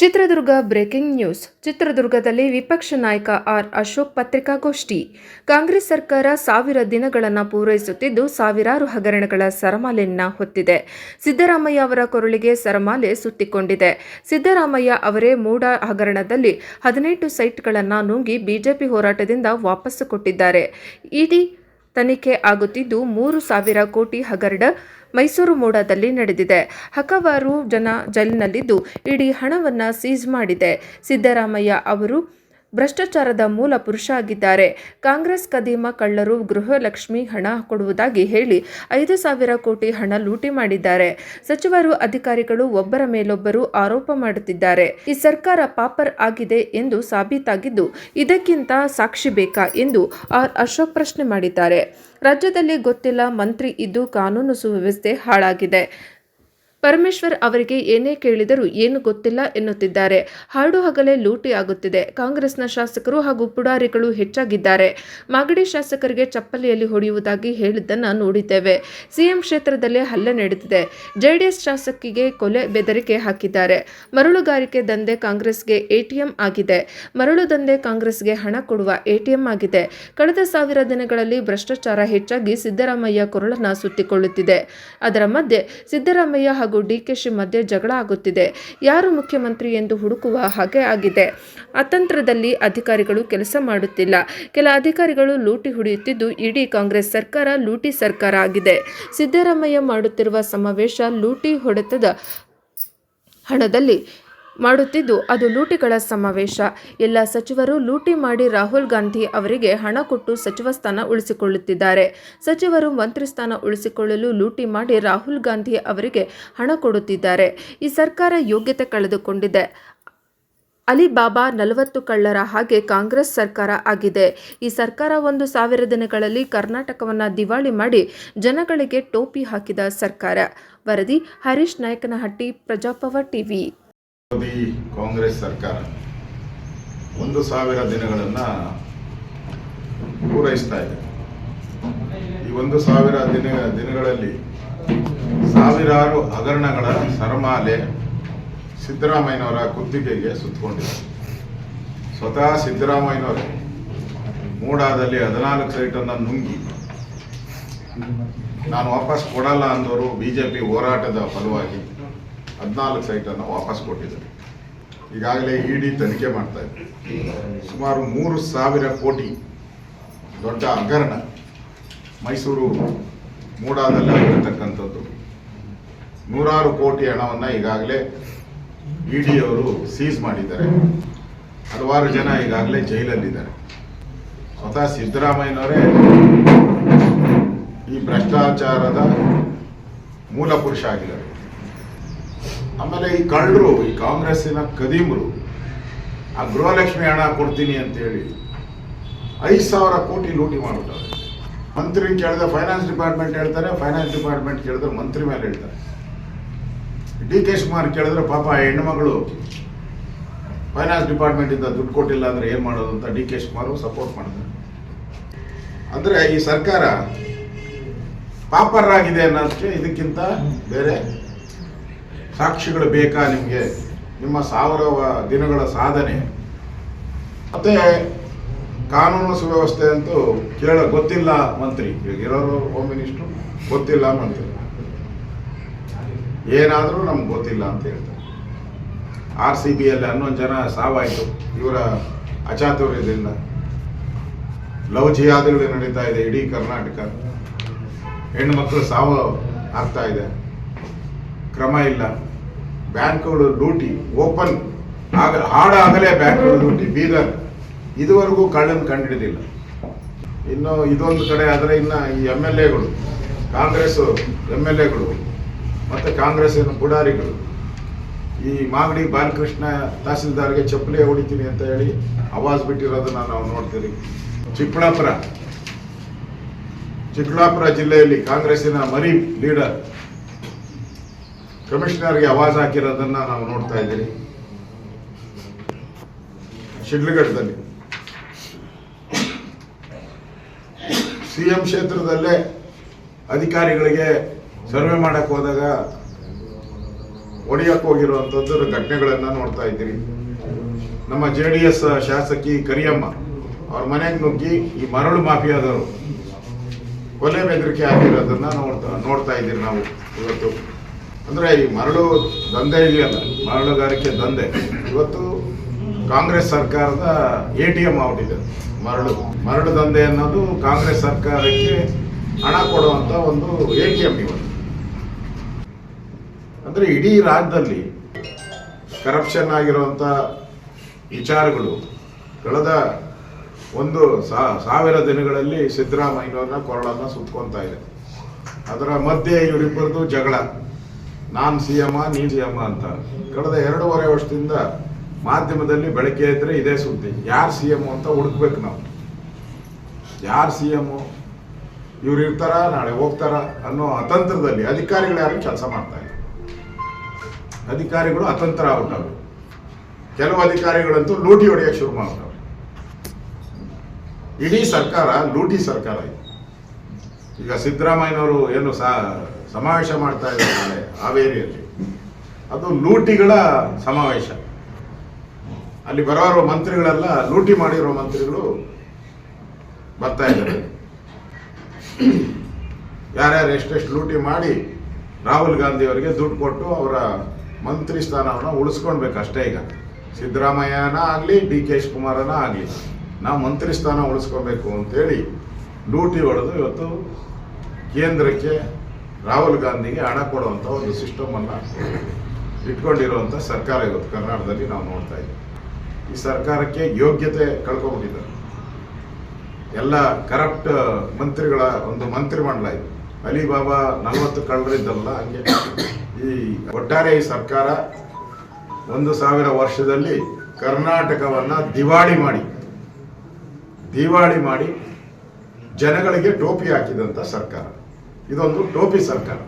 Chitradurga breaking news. ಚಿತ್ರದುರ್ಗದಲ್ಲಿ ವಿಪಕ್ಷ ನಾಯಕ ಆರ್. ಅಶೋಕ್ ಪತ್ರಿಕಾಗೋಷ್ಠಿ. ಕಾಂಗ್ರೆಸ್ ಸರ್ಕಾರ ಸಾವಿರ ದಿನಗಳನ್ನು ಪೂರೈಸುತ್ತಿದ್ದು ಸಾವಿರಾರು ಹಗರಣಗಳ ಸರಮಾಲೆಯನ್ನ ಹೊತ್ತಿದೆ. ಸಿದ್ದರಾಮಯ್ಯ ಅವರ ಕೊರಳಿಗೆ ಸರಮಾಲೆ ಸುತ್ತಿಕೊಂಡಿದೆ. ಸಿದ್ದರಾಮಯ್ಯ ಅವರೇ ಮೂಡ ಹಗರಣದಲ್ಲಿ ಹದಿನೆಂಟು ಸೈಟ್ಗಳನ್ನು ನುಂಗಿ ಬಿಜೆಪಿ ಹೋರಾಟದಿಂದ ವಾಪಸ್ಸು ಕೊಟ್ಟಿದ್ದಾರೆ. ಇಡಿ ತನಿಖೆ ಆಗುತ್ತಿದ್ದು ಮೂರು ಸಾವಿರ ಕೋಟಿ ಹಗರಣ ಮೈಸೂರು ಮೋಡದಲ್ಲಿ ನಡೆದಿದೆ. ಹಕವಾರು ಜನ ಜೈಲಿನಲ್ಲಿದ್ದು ಇಡೀ ಹಣವನ್ನು ಸೀಜ್ ಮಾಡಿದೆ. ಸಿದ್ದರಾಮಯ್ಯ ಅವರು ಭ್ರಷ್ಟಾಚಾರದ ಮೂಲ ಪುರುಷ ಆಗಿದ್ದಾರೆ ಕಾಂಗ್ರೆಸ್ ಕದೀಮ ಕಳ್ಳರು ಗೃಹಲಕ್ಷ್ಮಿ ಹಣ ಕೊಡುವುದಾಗಿ ಹೇಳಿ ಐದು ಸಾವಿರ ಕೋಟಿ ಹಣ ಲೂಟಿ ಮಾಡಿದ್ದಾರೆ. ಸಚಿವರು ಅಧಿಕಾರಿಗಳು ಒಬ್ಬರ ಮೇಲೊಬ್ಬರು ಆರೋಪ ಮಾಡುತ್ತಿದ್ದಾರೆ. ಈ ಸರ್ಕಾರ ಪಾಪರ್ ಆಗಿದೆ ಎಂದು ಸಾಬೀತಾಗಿದ್ದು ಇದಕ್ಕಿಂತ ಸಾಕ್ಷಿ ಬೇಕಾ ಎಂದು ಆರ್ ಅಶೋಕ್ ಪ್ರಶ್ನೆ ಮಾಡಿದ್ದಾರೆ. ರಾಜ್ಯದಲ್ಲಿ ಗೊತ್ತಿಲ್ಲ, ಮಂತ್ರಿ ಇದ್ದು ಕಾನೂನು ಸುವ್ಯವಸ್ಥೆ ಹಾಳಾಗಿದೆ. ಪರಮೇಶ್ವರ್ ಅವರಿಗೆ ಏನೇ ಕೇಳಿದರೂ ಏನು ಗೊತ್ತಿಲ್ಲ ಎನ್ನುತ್ತಿದ್ದಾರೆ. ಹಾಡು ಹಗಲೇ ಲೂಟಿ ಆಗುತ್ತಿದೆ. ಕಾಂಗ್ರೆಸ್ನ ಶಾಸಕರು ಹಾಗೂ ಪುಡಾರಿಗಳು ಹೆಚ್ಚಾಗಿದ್ದಾರೆ. ಮಾಗಡಿ ಶಾಸಕರಿಗೆ ಚಪ್ಪಲಿಯಲ್ಲಿ ಹೊಡೆಯುವುದಾಗಿ ಹೇಳಿದ್ದನ್ನು ನೋಡಿದ್ದೇವೆ. ಸಿಎಂ ಕ್ಷೇತ್ರದಲ್ಲೇ ಹಲ್ಲೆ ನಡೆದಿದೆ. ಜೆಡಿಎಸ್ ಶಾಸಕಿಗೆ ಕೊಲೆ ಬೆದರಿಕೆ ಹಾಕಿದ್ದಾರೆ. ಮರಳುಗಾರಿಕೆ ದಂಧೆ ಕಾಂಗ್ರೆಸ್ಗೆ ಎಟಿಎಂ ಆಗಿದೆ. ಮರಳು ದಂಧೆ ಕಾಂಗ್ರೆಸ್ಗೆ ಹಣ ಕೊಡುವ ಎಟಿಎಂ ಆಗಿದೆ. ಕಳೆದ ಸಾವಿರ ದಿನಗಳಲ್ಲಿ ಭ್ರಷ್ಟಾಚಾರ ಹೆಚ್ಚಾಗಿ ಸಿದ್ದರಾಮಯ್ಯ ಕೊರಳನ್ನ ಸುತ್ತಿಕೊಳ್ಳುತ್ತಿದೆ. ಅದರ ಮಧ್ಯೆ ಸಿದ್ದರಾಮಯ್ಯ ಡಿಕೆಶಿ ಮಧ್ಯೆ ಜಗಳ ಆಗುತ್ತಿದೆ. ಯಾರು ಮುಖ್ಯಮಂತ್ರಿ ಎಂದು ಹುಡುಕುವ ಹಾಗೆ ಆಗಿದೆ. ಅತಂತ್ರದಲ್ಲಿ ಅಧಿಕಾರಿಗಳು ಕೆಲಸ ಮಾಡುತ್ತಿಲ್ಲ. ಕೆಲ ಅಧಿಕಾರಿಗಳು ಲೂಟಿ ಹುಡಿಯುತ್ತಿದ್ದು, ಇಡೀ ಕಾಂಗ್ರೆಸ್ ಸರ್ಕಾರ ಲೂಟಿ ಸರ್ಕಾರ ಆಗಿದೆ. ಸಿದ್ದರಾಮಯ್ಯ ಮಾಡುತ್ತಿರುವ ಸಮಾವೇಶ ಲೂಟಿ ಹೊಡೆತದ ಹಣದಲ್ಲಿ ಮಾಡುತ್ತಿದ್ದು, ಅದು ಲೂಟಿಗಳ ಸಮಾವೇಶ. ಎಲ್ಲ ಸಚಿವರು ಲೂಟಿ ಮಾಡಿ ರಾಹುಲ್ ಗಾಂಧಿ ಅವರಿಗೆ ಹಣ ಕೊಟ್ಟು ಸಚಿವ ಸ್ಥಾನ ಉಳಿಸಿಕೊಳ್ಳುತ್ತಿದ್ದಾರೆ. ಸಚಿವರು ಮಂತ್ರಿ ಸ್ಥಾನ ಉಳಿಸಿಕೊಳ್ಳಲು ಲೂಟಿ ಮಾಡಿ ರಾಹುಲ್ ಗಾಂಧಿ ಅವರಿಗೆ ಹಣ ಕೊಡುತ್ತಿದ್ದಾರೆ. ಈ ಸರ್ಕಾರ ಯೋಗ್ಯತೆ ಕಳೆದುಕೊಂಡಿದೆ. ಅಲಿಬಾಬಾ ನಲವತ್ತು ಕಳ್ಳರ ಹಾಗೆ ಕಾಂಗ್ರೆಸ್ ಸರ್ಕಾರ ಆಗಿದೆ. ಈ ಸರ್ಕಾರ ಒಂದು ಸಾವಿರ ದಿನಗಳಲ್ಲಿ ಕರ್ನಾಟಕವನ್ನು ದಿವಾಳಿ ಮಾಡಿ ಜನಗಳಿಗೆ ಟೋಪಿ ಹಾಕಿದ ಸರ್ಕಾರ. ವರದಿ ಹರೀಶ್ ನಾಯಕನಹಟ್ಟಿ, ಪ್ರಜಾಪವ ಟಿವಿ. ಮೋದಿ ಕಾಂಗ್ರೆಸ್ ಸರ್ಕಾರ ಒಂದು ಸಾವಿರ ದಿನಗಳನ್ನು ಪೂರೈಸ್ತಾ ಇದೆ. ಈ ಒಂದು ಸಾವಿರ ದಿನ, ದಿನಗಳಲ್ಲಿ ಸಾವಿರಾರು ಹಗರಣಗಳ ಸರಮಾಲೆ ಸಿದ್ದರಾಮಯ್ಯನವರ ಕುತ್ತಿಗೆಗೆ ಸುತ್ತಕೊಂಡಿದೆ. ಸ್ವತಃ ಸಿದ್ದರಾಮಯ್ಯನವರೇ ಮೂಡಾದಲ್ಲಿ ಹದಿನಾಲ್ಕು ಸೈಟನ್ನು ನುಂಗಿ ನಾನು ವಾಪಸ್ ಕೊಡಲ್ಲ ಅಂದವರು ಬಿಜೆಪಿ ಹೋರಾಟದ ಫಲವಾಗಿ ಹದಿನಾಲ್ಕು ಸೈಟನ್ನು ವಾಪಸ್ ಕೊಟ್ಟಿದ್ದಾರೆ. ಈಗಾಗಲೇ ಇಡಿ ತನಿಖೆ ಮಾಡ್ತಾ ಇದೆ ಸುಮಾರು ಮೂರು ಸಾವಿರ ಕೋಟಿ ದೊಡ್ಡ ಹಗರಣ ಮೈಸೂರು ಮೂಡಾದಲ್ಲಿ ಆಗಿರತಕ್ಕಂಥದ್ದು. ನೂರಾರು ಕೋಟಿ ಹಣವನ್ನು ಈಗಾಗಲೇ ಇ ಅವರು ಸೀಸ್ ಮಾಡಿದ್ದಾರೆ. ಹಲವಾರು ಜನ ಈಗಾಗಲೇ ಜೈಲಲ್ಲಿದ್ದಾರೆ. ಸ್ವತಃ ಸಿದ್ದರಾಮಯ್ಯನವರೇ ಈ ಭ್ರಷ್ಟಾಚಾರದ ಮೂಲ ಪುರುಷ ಆಗಿದ್ದಾರೆ. ಆಮೇಲೆ ಈ ಕಳ್ಳರು ಈ ಕಾಂಗ್ರೆಸ್ಸಿನ ಕದೀಮರು ಆ ಗೃಹಲಕ್ಷ್ಮಿ ಹಣ ಕೊಡ್ತೀನಿ ಅಂತೇಳಿ ಐದು ಸಾವಿರ ಕೋಟಿ ಲೂಟಿ ಮಾಡ್ತಾರೆ ಮಂತ್ರಿ ಕೇಳಿದ್ರೆ ಫೈನಾನ್ಸ್ ಡಿಪಾರ್ಟ್ಮೆಂಟ್ ಹೇಳ್ತಾರೆ ಫೈನಾನ್ಸ್ ಡಿಪಾರ್ಟ್ಮೆಂಟ್ ಕೇಳಿದ್ರೆ ಮಂತ್ರಿ ಮೇಲೆ ಹೇಳ್ತಾರೆ. ಡಿ ಕೆ ಶಿವಕುಮಾರ್ ಕೇಳಿದ್ರೆ ಪಾಪ ಆ ಹೆಣ್ಣುಮಗಳು ಫೈನಾನ್ಸ್ ಡಿಪಾರ್ಟ್ಮೆಂಟಿಂದ ದುಡ್ಡು ಕೊಟ್ಟಿಲ್ಲ ಅಂದ್ರೆ ಏನು ಮಾಡೋದು ಅಂತ ಡಿ ಕೆ ಶಿವಕುಮಾರ್ ಸಪೋರ್ಟ್ ಮಾಡ್ತಾರೆ ಅಂದ್ರೆ ಈ ಸರ್ಕಾರ ಪಾಪರ್ ಆಗಿದೆ ಅನ್ನೋದಕ್ಕೆ ಇದಕ್ಕಿಂತ ಬೇರೆ ಸಾಕ್ಷಿಗಳು ಬೇಕಾ ನಿಮಗೆ? ನಿಮ್ಮ ಸಾವಿರ ದಿನಗಳ ಸಾಧನೆ. ಮತ್ತೆ ಕಾನೂನು ಸುವ್ಯವಸ್ಥೆ ಅಂತೂ ಕೇಳ ಗೊತ್ತಿಲ್ಲ ಮಂತ್ರಿ. ಈಗ ಇರೋರು ಹೋಮ್ ಮಿನಿಸ್ಟ್ರು ಗೊತ್ತಿಲ್ಲ ಮಂತ್ರಿ. ಏನಾದರೂ ನಮ್ಗೆ ಗೊತ್ತಿಲ್ಲ ಅಂತ ಹೇಳ್ತಾರೆ. ಆರ್ ಸಿ ಬಿಯಲ್ಲಿ ಹನ್ನೊಂದು ಜನ ಸಾವಾಯಿತು. ಇವರ ಅಚಾತುರ್ಯದಿಂದ. ಲವ್ ಜಿಯಾದಿಗಳು ನಡೀತಾ ಇದೆ ಇಡೀ ಕರ್ನಾಟಕ. ಹೆಣ್ಣು ಮಕ್ಕಳು ಸಾವು ಆಗ್ತಾ ಇದೆ. ಕ್ರಮ ಇಲ್ಲ. ಬ್ಯಾಂಕ್ಗಳು ಲೂಟಿ, ಓಪನ್ ಆಗ ಹಾಡಾಗಲೇ ಬ್ಯಾಂಕ್ಗಳು ಲೂಟಿ, ಬೀದರ್. ಇದುವರೆಗೂ ಕಳ್ಳನ್ನು ಕಂಡುಹಿಡಿದಿಲ್ಲ ಇನ್ನು ಇದೊಂದು ಕಡೆ ಆದರೆ ಇನ್ನು ಈ ಎಂ ಎಲ್ ಎಗಳು, ಕಾಂಗ್ರೆಸ್ ಎಂ ಎಲ್ ಎಗಳು, ಮತ್ತು ಕಾಂಗ್ರೆಸ್ಸಿನ ಪುಡಾರಿಗಳು. ಈ ಮಾಗಡಿ ಬಾಲಕೃಷ್ಣ ತಹಸೀಲ್ದಾರ್ಗೆ ಚಪ್ಪಲಿ ಹೊಡಿತೀನಿ ಅಂತ ಹೇಳಿ ಆವಾಜ್ ಬಿಟ್ಟಿರೋದನ್ನ ನಾವು ನೋಡ್ತೀವಿ ಚಿಕ್ಕಬಳ್ಳಾಪುರ. ಚಿಕ್ಕಬಳ್ಳಾಪುರ ಜಿಲ್ಲೆಯಲ್ಲಿ ಕಾಂಗ್ರೆಸ್ಸಿನ ಮರಿ ಲೀಡರ್. ಕಮಿಷನರ್ಗೆ ಅವಾಜ್ ಹಾಕಿರೋದನ್ನ ನಾವು ನೋಡ್ತಾ ಇದ್ದೀವಿ ಶಿಡ್ಲಘಟ್ಟದಲ್ಲಿ. ಸಿಎಂ ಕ್ಷೇತ್ರದಲ್ಲೇ ಅಧಿಕಾರಿಗಳಿಗೆ ಸರ್ವೆ ಮಾಡಕ್ ಹೋದಾಗ ಹೊಡೆಯಕ್ಕೆ ಘಟನೆಗಳನ್ನ ನೋಡ್ತಾ ಇದ್ದೀರಿ. ನಮ್ಮ ಜೆ ಡಿ ಎಸ್ ಶಾಸಕಿ ಕರಿಯಮ್ಮ ಅವ್ರ ಮನೆಗೆ ನುಗ್ಗಿ ಈ ಮರಳು ಮಾಫಿಯಾದವರು ಕೊಲೆ ಬೆದರಿಕೆ ಆಗಿರೋದನ್ನ ನೋಡ್ತಾ ನೋಡ್ತಾ ಇದ್ದೀರಿ ನಾವು ಇವತ್ತು. ಅಂದ್ರೆ ಈ ಮರಳು ದಂಧೆ ಇದೆಯಲ್ಲ ಮರಳುಗಾರಿಕೆ ದಂಧೆ. ಇವತ್ತು ಕಾಂಗ್ರೆಸ್ ಸರ್ಕಾರದ ಎ ಟಿ ಎಂ ಇದೆ, ಮರಳು. ಮರಳು ದಂಧೆ ಅನ್ನೋದು ಕಾಂಗ್ರೆಸ್ ಸರ್ಕಾರಕ್ಕೆ ಹಣ ಕೊಡುವಂತ ಒಂದು ಎ ಟಿ ಎಂ ಇವತ್ತು. ಅಂದ್ರೆ ಇಡೀ ರಾಜ್ಯದಲ್ಲಿ ಕರಪ್ಷನ್ ಆಗಿರುವಂತ ವಿಚಾರಗಳು ಕಳೆದ ಒಂದು ಸಾವಿರ ದಿನಗಳಲ್ಲಿ ಸಿದ್ದರಾಮಯ್ಯವ್ರನ್ನ ಕೊರಳನ್ನು ಸುತ್ಕೊತಾ ಇದೆ. ಅದರ ಮಧ್ಯೆ ಇವರಿಬ್ಬರದು ಜಗಳ. ನಾನ್ ಸಿ ಎಂ ನೀನ್ ಸಿ ಎಂ ಅಂತ. ಕಳೆದ ಎರಡೂವರೆ ವರ್ಷದಿಂದ ಮಾಧ್ಯಮದಲ್ಲಿ ಬೆಳಗ್ಗೆ ಇದ್ರೆ ಇದೇ ಸುದ್ದಿ. ಯಾರು ಸಿ ಎಂ ಅಂತ ಹುಡುಕ್ಬೇಕು ನಾವು? ಯಾರು ಸಿ ಎಂ ಇವ್ರು ಇರ್ತಾರ? ನಾಳೆ ಹೋಗ್ತಾರ? ಅನ್ನೋ ಅತಂತ್ರದಲ್ಲಿ ಅಧಿಕಾರಿಗಳು ಯಾರು ಕೆಲಸ ಮಾಡ್ತಾ ಇಲ್ಲ. ಅಧಿಕಾರಿಗಳು ಅತಂತ್ರ ಆಗ್ಬಿಟ್ಟವ್ರು. ಕೆಲವು ಅಧಿಕಾರಿಗಳಂತೂ ಲೂಟಿ ಹೊಡೆಯಕ್ಕೆ ಶುರು ಮಾಡ್ತಾರೆ ಇಡೀ ಸರ್ಕಾರ ಲೂಟಿ ಸರ್ಕಾರ ಈಗ ಸಿದ್ದರಾಮಯ್ಯನವರು ಏನು ಸಾ ಸಮಾವೇಶ ಮಾಡ್ತಾ ಇದ್ದಾರೆ ನಾಳೆ ಹಾವೇರಿಯಲ್ಲಿ. ಅದು ಲೂಟಿಗಳ ಸಮಾವೇಶ. ಅಲ್ಲಿ ಬರೋರು ಮಂತ್ರಿಗಳೆಲ್ಲ ಲೂಟಿ ಮಾಡಿರೋ ಮಂತ್ರಿಗಳು ಬರ್ತಾ ಇದ್ದಾರೆ. ಯಾರ್ಯಾರು ಎಷ್ಟೆಷ್ಟು ಲೂಟಿ ಮಾಡಿ ರಾಹುಲ್ ಗಾಂಧಿ ಅವರಿಗೆ ದುಡ್ಡು ಕೊಟ್ಟು ಅವರ ಮಂತ್ರಿ ಸ್ಥಾನವನ್ನು ಉಳಿಸ್ಕೊಳ್ಬೇಕು ಅಷ್ಟೇ ಈಗ. ಸಿದ್ದರಾಮಯ್ಯನ ಆಗಲಿ, ಡಿ ಕೆ ಶಿವಕುಮಾರನ ಆಗಲಿ, ನಾವು ಮಂತ್ರಿ ಸ್ಥಾನ ಉಳಿಸ್ಕೋಬೇಕು ಅಂತೇಳಿ ಲೂಟಿ ಹೊಡೆದು ಇವತ್ತು ಕೇಂದ್ರಕ್ಕೆ ರಾಹುಲ್ ಗಾಂಧಿಗೆ ಹಣ ಕೊಡುವಂಥ ಒಂದು ಸಿಸ್ಟಮ್ ಅನ್ನ ಇಟ್ಕೊಂಡಿರುವಂಥ ಸರ್ಕಾರ ಇವತ್ತು ಕರ್ನಾಟಕದಲ್ಲಿ ನಾವು ನೋಡ್ತಾ ಇದ್ದೀವಿ. ಈ ಸರ್ಕಾರಕ್ಕೆ ಯೋಗ್ಯತೆ ಕಳ್ಕೊಂಡ್ಬಿಟ್ಟಿದ್ದಾರೆ ಎಲ್ಲ ಕರಪ್ಟ್ ಮಂತ್ರಿಗಳ ಒಂದು ಮಂತ್ರಿಮಂಡಲ ಇದು. ಅಲಿಬಾಬಾ ನಲವತ್ತು ಕಳ್ಳರಿದ್ದಲ್ಲ ಹಂಗೆ. ಈ ಒಟ್ಟಾರೆ ಈ ಸರ್ಕಾರ ಒಂದು ಸಾವಿರ ವರ್ಷದಲ್ಲಿ ಕರ್ನಾಟಕವನ್ನ ದಿವಾಳಿ ಮಾಡಿ ದಿವಾಳಿ ಮಾಡಿ ಜನಗಳಿಗೆ ಟೋಪಿ ಹಾಕಿದಂತ ಸರ್ಕಾರ. ಇದೊಂದು ಟೋಪಿ ಸರ್ಕಾರ.